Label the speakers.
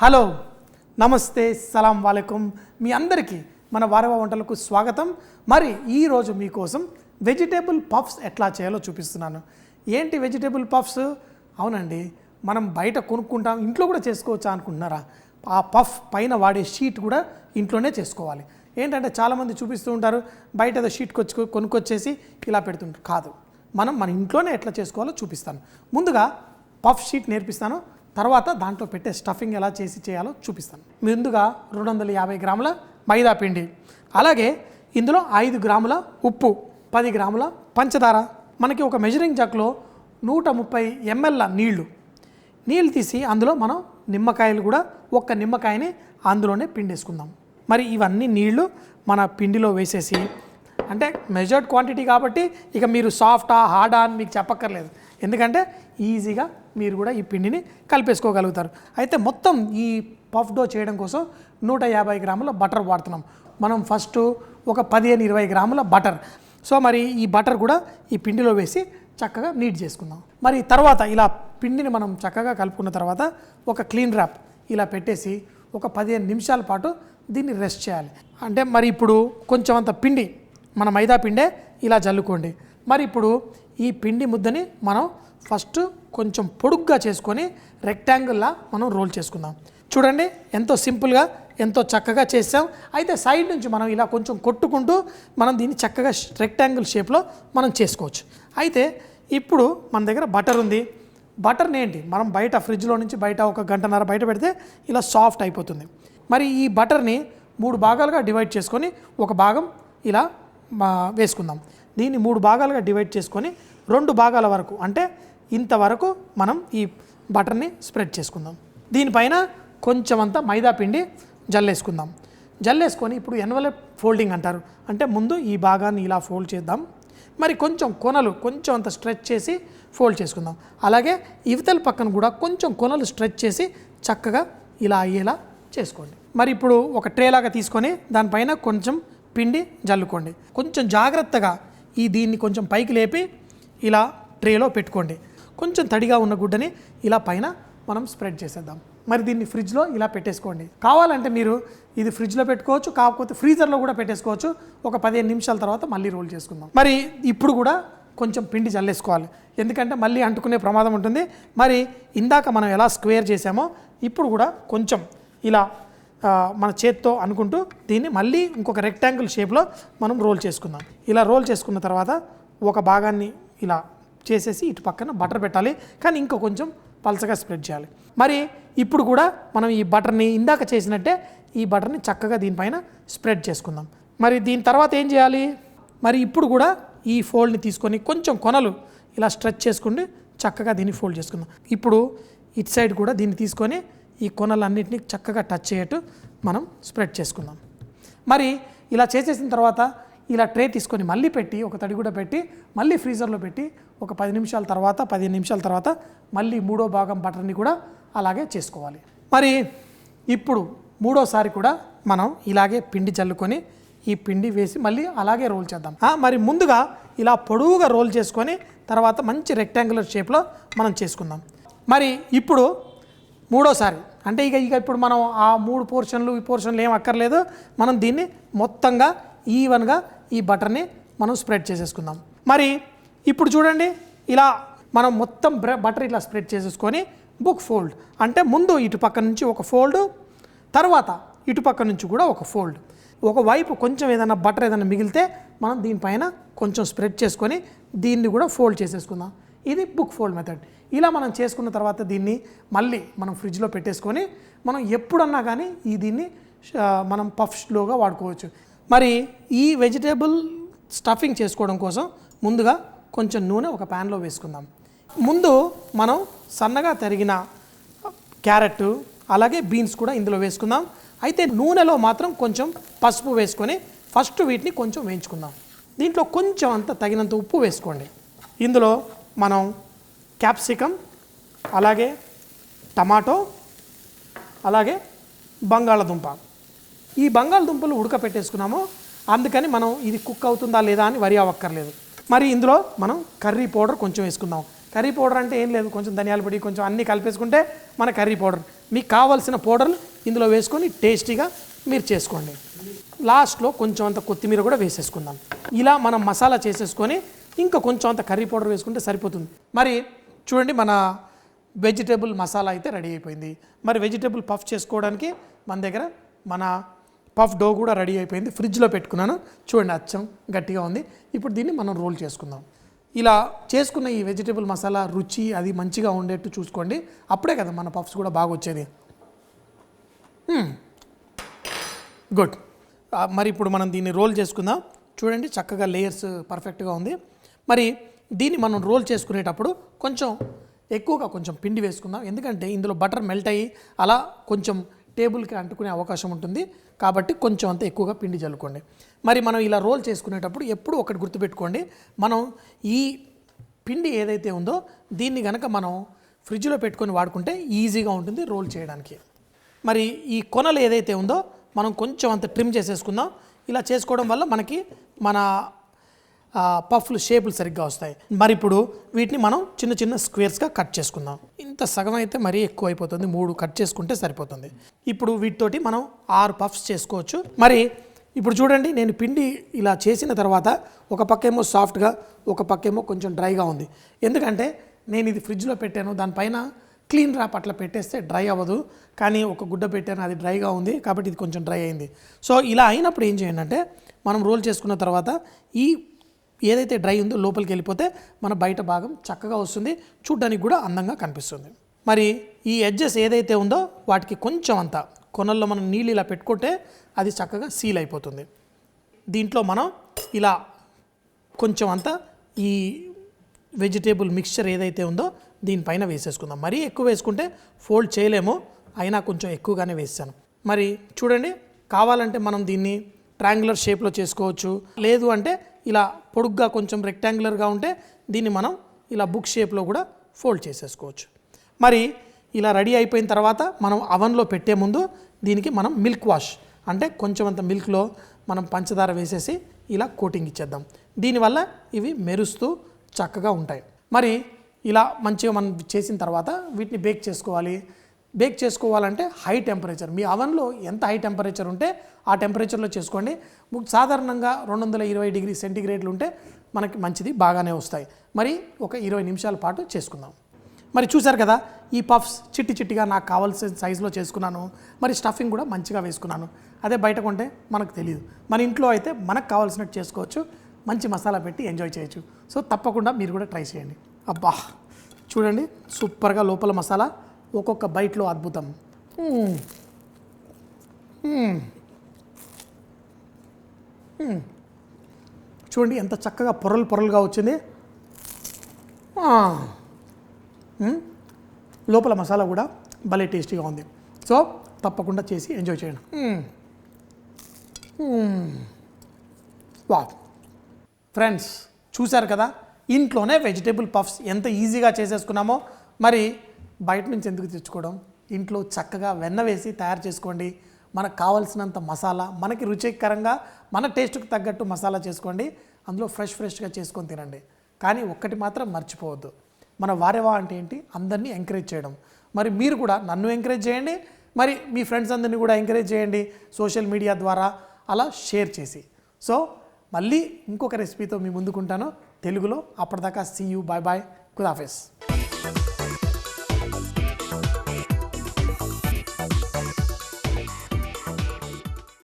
Speaker 1: Hello నమస్తే సలాం వాలేకుం. మీ అందరికీ మన వారవ వంటలకు స్వాగతం. మరి ఈరోజు మీకోసం వెజిటేబుల్ పఫ్స్ ఎట్లా చేయాలో చూపిస్తున్నాను. ఏంటి వెజిటేబుల్ పఫ్స్? అవునండి మనం బయట కొనుక్కుంటాం ఇంట్లో కూడా చేసుకోవచ్చా అనుకుంటున్నారా? ఆ పఫ్ పైన వాడే షీట్ కూడా ఇంట్లోనే చేసుకోవాలి. ఏంటంటే చాలామంది చూపిస్తూ ఉంటారు బయట ఏదో షీట్ కొచ్చుకో కొనుక్కొచ్చేసి ఇలా పెడుతుంటారు. కాదు మనం మన ఇంట్లోనే ఎట్లా చేసుకోవాలో చూపిస్తాను. ముందుగా పఫ్ షీట్ నేర్పిస్తాను. తర్వాత దాంట్లో పెట్టే స్టఫింగ్ ఎలా చేసి చేయాలో చూపిస్తాను. ముందుగా రెండు వందల యాభై గ్రాముల మైదా పిండి. అలాగే ఇందులో ఐదు గ్రాముల ఉప్పు పది గ్రాముల పంచదార. మనకి ఒక మెజరింగ్ జగ్లో నూట ముప్పై ఎంఎల్ల నీళ్ళు. నీళ్ళు తీసి అందులో మనం నిమ్మకాయలు కూడా ఒక్క నిమ్మకాయని అందులోనే పిండేసుకుందాం. మరి ఇవన్నీ నీళ్ళు మన పిండిలో వేసేసి అంటే మెజర్డ్ క్వాంటిటీ కాబట్టి ఇక మీరు సాఫ్టా హార్డా అని మీకు చెప్పక్కర్లేదు. ఎందుకంటే ఈజీగా మీరు కూడా ఈ పిండిని కలిపేసుకోగలుగుతారు. అయితే మొత్తం ఈ పఫ్ డో చేయడం కోసం నూట యాభై గ్రాముల బటర్ వాడుతున్నాం. మనం ఫస్ట్ ఒక పదిహేను ఇరవై గ్రాముల బటర్ సో మరి ఈ బటర్ కూడా ఈ పిండిలో వేసి చక్కగా నీట్ చేసుకుందాం. మరి తర్వాత ఇలా పిండిని మనం చక్కగా కలుపుకున్న తర్వాత ఒక క్లీన్ ర్యాప్ ఇలా పెట్టేసి ఒక పదిహేను నిమిషాల పాటు దీన్ని రెస్ట్ చేయాలి. అంటే మరి ఇప్పుడు కొంచెం అంత పిండి మన మైదా పిండే ఇలా జల్లుకోండి. మరి ఇప్పుడు ఈ పిండి ముద్దని మనం ఫస్ట్ కొంచెం పొడుగ్గా చేసుకొని రెక్టాంగిల్లా మనం రోల్ చేసుకుందాం. చూడండి ఎంతో సింపుల్గా ఎంతో చక్కగా చేసాం. అయితే సైడ్ నుంచి మనం ఇలా కొంచెం కొట్టుకుంటూ మనం దీన్ని చక్కగా రెక్టాంగిల్ షేప్లో మనం చేసుకోవచ్చు. అయితే ఇప్పుడు మన దగ్గర బటర్ ఉంది. బటర్ని ఏంటి? మనం బయట ఫ్రిడ్జ్లో నుంచి బయట ఒక గంటన్నర బయట పెడితే ఇలా సాఫ్ట్ అయిపోతుంది. మరి ఈ బటర్ని మూడు భాగాలుగా డివైడ్ చేసుకొని ఒక భాగం ఇలా వేసుకుందాం. దీన్ని మూడు భాగాలుగా డివైడ్ చేసుకొని రెండు భాగాల వరకు అంటే ఇంతవరకు మనం ఈ బటర్ని స్ప్రెడ్ చేసుకుందాం. దీనిపైన కొంచెం అంత మైదా పిండి జల్లేసుకుందాం. జల్లేసుకొని ఇప్పుడు ఎన్వలప్ ఫోల్డింగ్ అంటారు. అంటే ముందు ఈ భాగాన్ని ఇలా ఫోల్డ్ చేద్దాం. మరి కొంచెం కొనలు కొంచెం అంత స్ట్రెచ్ చేసి ఫోల్డ్ చేసుకుందాం. అలాగే ఇవతల పక్కన కూడా కొంచెం కొనలు స్ట్రెచ్ చేసి చక్కగా ఇలా అయ్యేలా చేసుకోండి. మరి ఇప్పుడు ఒక ట్రే లాగా తీసుకొని దానిపైన కొంచెం పిండి జల్లుకోండి. కొంచెం జాగ్రత్తగా ఈ దీన్ని కొంచెం పైకి లేపి ఇలా ట్రేలో పెట్టుకోండి. కొంచెం తడిగా ఉన్న గుడ్డని ఇలా పైన మనం స్ప్రెడ్ చేసేద్దాం. మరి దీన్ని ఫ్రిడ్జ్లో ఇలా పెట్టేసుకోండి. కావాలంటే మీరు ఇది ఫ్రిడ్జ్లో పెట్టుకోవచ్చు కాకపోతే ఫ్రీజర్లో కూడా పెట్టేసుకోవచ్చు. ఒక పదిహేను నిమిషాల తర్వాత మళ్ళీ రోల్ చేసుకుందాం. మరి ఇప్పుడు కూడా కొంచెం పిండి చల్లేసుకోవాలి ఎందుకంటే మళ్ళీ అంటుకునే ప్రమాదం ఉంటుంది. మరి ఇందాక మనం ఎలా స్క్వేర్ చేసామో ఇప్పుడు కూడా కొంచెం ఇలా మన చేత్తో అనుకుంటూ దీన్ని మళ్ళీ ఇంకొక రెక్టాంగిల్ షేప్లో మనం రోల్ చేసుకుందాం. ఇలా రోల్ చేసుకున్న తర్వాత ఒక భాగాన్ని ఇలా చేసేసి ఇటు పక్కన బటర్ పెట్టాలి. కానీ ఇంకా కొంచెం పలసగా స్ప్రెడ్ చేయాలి. మరి ఇప్పుడు కూడా మనం ఈ బటర్ని ఇందాక చేసినట్టే ఈ బటర్ని చక్కగా దీనిపైన స్ప్రెడ్ చేసుకుందాం. మరి దీని తర్వాత ఏం చేయాలి? మరి ఇప్పుడు కూడా ఈ ఫోల్డ్ని తీసుకొని కొంచెం కొనలు ఇలా స్ట్రెచ్ చేసుకుని చక్కగా దీన్ని ఫోల్డ్ చేసుకుందాం. ఇప్పుడు ఇటు సైడ్ కూడా దీన్ని తీసుకొని ఈ కొనలన్నింటినీ చక్కగా టచ్ చేయట్టు మనం స్ప్రెడ్ చేసుకుందాం. మరి ఇలా చేసేసిన తర్వాత ఇలా ట్రే తీసుకొని మళ్ళీ పెట్టి ఒక తడి కూడా పెట్టి మళ్ళీ ఫ్రీజర్లో పెట్టి ఒక పది నిమిషాల తర్వాత పదిహేను నిమిషాల తర్వాత మళ్ళీ మూడో భాగం బటర్ని కూడా అలాగే చేసుకోవాలి. మరి ఇప్పుడు మూడోసారి కూడా మనం ఇలాగే పిండి చల్లుకొని ఈ పిండి వేసి మళ్ళీ అలాగే రోల్ చేద్దాం. మరి ముందుగా ఇలా పొడవుగా రోల్ చేసుకొని తర్వాత మంచి రెక్టాంగులర్ షేప్లో మనం చేసుకుందాం. మరి ఇప్పుడు మూడోసారి. అంటే ఇక ఇక ఇప్పుడు మనం ఆ మూడు పోర్షన్లు ఈ పోర్షన్లు ఏం అక్కర్లేదు. మనం దీన్ని మొత్తంగా ఈవెన్గా ఈ బటర్ని మనం స్ప్రెడ్ చేసేసుకుందాం. మరి ఇప్పుడు చూడండి ఇలా మనం మొత్తం బటర్ ఇట్లా స్ప్రెడ్ చేసేసుకొని బుక్ ఫోల్డ్. అంటే ముందు ఇటు పక్క నుంచి ఒక ఫోల్డ్ తర్వాత ఇటు పక్క నుంచి కూడా ఒక ఫోల్డ్. ఒకవైపు కొంచెం ఏదైనా బటర్ ఏదైనా మిగిలితే మనం దీనిపైన కొంచెం స్ప్రెడ్ చేసుకొని దీన్ని కూడా ఫోల్డ్ చేసేసుకుందాం. ఇది బుక్ ఫోల్డ్ మెథడ్ ఇలా మనం చేసుకున్న తర్వాత దీన్ని మళ్ళీ మనం ఫ్రిడ్జ్లో పెట్టేసుకొని మనం ఎప్పుడన్నా కానీ ఈ దీన్ని మనం మనం పఫ్స్లోగా వాడుకోవచ్చు. మరి ఈ వెజిటేబుల్ స్టఫింగ్ చేసుకోవడం కోసం ముందుగా కొంచెం నూనె ఒక ప్యాన్లో వేసుకుందాం. ముందు మనం సన్నగా తరిగిన క్యారెట్ అలాగే బీన్స్ కూడా ఇందులో వేసుకుందాం. అయితే నూనెలో మాత్రం కొంచెం పసుపు వేసుకొని ఫస్ట్ వీటిని కొంచెం వేయించుకుందాం. దీంట్లో కొంచెం అంత తగినంత ఉప్పు వేసుకోండి. ఇందులో మనం క్యాప్సికమ్ అలాగే టమాటో అలాగే బంగాళదుంప. ఈ బంగాళదుంపలు ఉడకపెట్టేసుకున్నాము. అందుకని మనం ఇది కుక్ అవుతుందా లేదా అని వరి అవ్వక్కర్లేదు మరి ఇందులో మనం కర్రీ పౌడర్ కొంచెం వేసుకుందాం. కర్రీ పౌడర్ అంటే ఏం లేదు. కొంచెం ధనియాల పొడి కొంచెం అన్నీ కలిపేసుకుంటే మన కర్రీ పౌడర్. మీకు కావాల్సిన పౌడర్లు ఇందులో వేసుకొని టేస్టీగా మీరు చేసుకోండి. లాస్ట్లో కొంచెం అంత కొత్తిమీర కూడా వేసేసుకుందాం. ఇలా మనం మసాలా చేసేసుకొని ఇంకా కొంచెం అంత కర్రీ పౌడర్ వేసుకుంటే సరిపోతుంది. మరి చూడండి మన వెజిటేబుల్ మసాలా అయితే రెడీ అయిపోయింది. మరి వెజిటేబుల్ పఫ్ చేసుకోవడానికి మన దగ్గర మన పఫ్ డో కూడా రెడీ అయిపోయింది. ఫ్రిడ్జ్లో పెట్టుకున్నాను. చూడండి అచ్చం గట్టిగా ఉంది. ఇప్పుడు దీన్ని మనం రోల్ చేసుకుందాం. ఇలా చేసుకున్న ఈ వెజిటేబుల్ మసాలా రుచి అది మంచిగా ఉండేట్టు చూసుకోండి. అప్పుడే కదా మన పఫ్స్ కూడా బాగా వచ్చేది. గుడ్. మరి ఇప్పుడు మనం దీన్ని రోల్ చేసుకుందాం. చూడండి చక్కగా లేయర్స్ పర్ఫెక్ట్గా ఉంది. మరి దీన్ని మనం రోల్ చేసుకునేటప్పుడు కొంచెం ఎక్కువగా కొంచెం పిండి వేసుకుందాం. ఎందుకంటే ఇందులో బటర్ మెల్ట్ అయ్యి అలా కొంచెం టేబుల్కి అంటుకునే అవకాశం ఉంటుంది. కాబట్టి కొంచెం అంత ఎక్కువగా పిండి చల్లుకోండి. మరి మనం ఇలా రోల్ చేసుకునేటప్పుడు ఎప్పుడు ఒకటి గుర్తుపెట్టుకోండి. మనం ఈ పిండి ఏదైతే ఉందో దీన్ని కనుక మనం ఫ్రిడ్జ్లో పెట్టుకొని వాడుకుంటే ఈజీగా ఉంటుంది రోల్ చేయడానికి. మరి ఈ కొనలు ఏదైతే ఉందో మనం కొంచెం అంత ట్రిమ్ చేసేసుకుందాం. ఇలా చేసుకోవడం వల్ల మనకి మన పఫ్లు షేపులు సరిగ్గా వస్తాయి. మరి ఇప్పుడు వీటిని మనం చిన్న చిన్న స్క్వేర్స్గా కట్ చేసుకుందాం. ఇంత సగం అయితే మరీ ఎక్కువ అయిపోతుంది. మూడు కట్ చేసుకుంటే సరిపోతుంది. ఇప్పుడు వీటితోటి మనం ఆరు పఫ్స్ చేసుకోవచ్చు. మరి ఇప్పుడు చూడండి నేను పిండి ఇలా చేసిన తర్వాత ఒక పక్కేమో సాఫ్ట్గా ఒక పక్కేమో కొంచెం డ్రైగా ఉంది. ఎందుకంటే నేను ఇది ఫ్రిడ్జ్లో పెట్టాను. దానిపైన క్లీన్ ర్యాప్ అట్లా పెట్టేస్తే డ్రై అవ్వదు. కానీ ఒక గుడ్డ పెట్టాను అది డ్రైగా ఉంది కాబట్టి ఇది కొంచెం డ్రై అయింది. సో ఇలా అయినప్పుడు ఏం చేయండి అంటే మనం రోల్ చేసుకున్న తర్వాత ఈ ఏదైతే డ్రై ఉందో లోపలికి వెళ్ళిపోతే మన బయట భాగం చక్కగా వస్తుంది. చూడ్డానికి కూడా అందంగా కనిపిస్తుంది. మరి ఈ ఎడ్జెస్ ఏదైతే ఉందో వాటికి కొంచెం అంత కొనల్లో మనం నీళ్ళు ఇలా పెట్టుకుంటే అది చక్కగా సీల్ అయిపోతుంది. దీంట్లో మనం ఇలా కొంచెం అంతా ఈ వెజిటేబుల్ మిక్స్చర్ ఏదైతే ఉందో దీనిపైన వేసేసుకుందాం. మరీ ఎక్కువ వేసుకుంటే ఫోల్డ్ చేయలేము అయినా కొంచెం ఎక్కువగానే వేసాను మరి చూడండి కావాలంటే మనం దీన్ని ట్రాంగులర్ షేప్లో చేసుకోవచ్చు. లేదు అంటే ఇలా పొడుగ్గా కొంచెం రెక్టాంగులర్గా ఉంటే దీన్ని మనం ఇలా బుక్ షేప్లో కూడా ఫోల్డ్ చేసేసుకోవచ్చు. మరి ఇలా రెడీ అయిపోయిన తర్వాత మనం అవన్లో పెట్టే ముందు దీనికి మనం మిల్క్ వాష్ అంటే కొంచెం అంత మిల్క్లో మనం పంచదార వేసేసి ఇలా కోటింగ్ ఇచ్చేద్దాం. దీనివల్ల ఇవి మెరుస్తూ చక్కగా ఉంటాయి. మరి ఇలా మంచిగా మనం చేసిన తర్వాత వీటిని బేక్ చేసుకోవాలి. బేక్ చేసుకోవాలంటే హై టెంపరేచర్. మీ అవన్లో ఎంత హై టెంపరేచర్ ఉంటే ఆ టెంపరేచర్లో చేసుకోండి. సాధారణంగా రెండు వందల ఇరవై డిగ్రీ సెంటీగ్రేడ్లు ఉంటే మనకి మంచిది బాగానే వస్తాయి. మరి ఒక ఇరవై నిమిషాల పాటు చేసుకుందాం. మరి చూశారు కదా ఈ పఫ్స్ చిట్టి చిట్టిగా నాకు కావాల్సిన సైజులో చేసుకున్నాను. మరి స్టఫింగ్ కూడా మంచిగా వేసుకున్నాను. అదే బయట కొంటే మనకు తెలియదు మన ఇంట్లో అయితే మనకు కావాల్సినట్టు చేసుకోవచ్చు. మంచి మసాలా పెట్టి ఎంజాయ్ చేయొచ్చు. సో తప్పకుండా మీరు కూడా ట్రై చేయండి. అబ్బా! చూడండి సూపర్గా లోపల మసాలా. ఒక్కొక్క బైట్లో అద్భుతం. చూడండి ఎంత చక్కగా పొరలు పొరలుగా వచ్చింది. లోపల మసాలా కూడా భలే టేస్టీగా ఉంది. సో తప్పకుండా చేసి ఎంజాయ్ చేయండి. వా వావ్. ఫ్రెండ్స్ చూశారు కదా? ఇంట్లోనే వెజిటేబుల్ పఫ్స్ ఎంత ఈజీగా చేసేసుకున్నామో. మరి బయట నుంచి ఎందుకు తెచ్చుకోవడం? ఇంట్లో చక్కగా వెన్న వేసి తయారు చేసుకోండి. మనకు కావాల్సినంత మసాలా మనకి రుచికరంగా మన టేస్ట్కి తగ్గట్టు మసాలా చేసుకోండి. అందులో ఫ్రెష్ ఫ్రెష్గా చేసుకొని తినండి. కానీ ఒక్కటి మాత్రం మర్చిపోవద్దు. మన వారేవా అంటే ఏంటి? అందరినీ ఎంకరేజ్ చేయడం. మరి మీరు కూడా నన్ను ఎంకరేజ్ చేయండి. మరి మీ ఫ్రెండ్స్ అందరినీ కూడా ఎంకరేజ్ చేయండి సోషల్ మీడియా ద్వారా. అలా షేర్ చేసి. సో మళ్ళీ ఇంకొక రెసిపీతో మీ ముందుకుంటాను. తెలుగులో అప్పటిదాకా see you bye bye. Office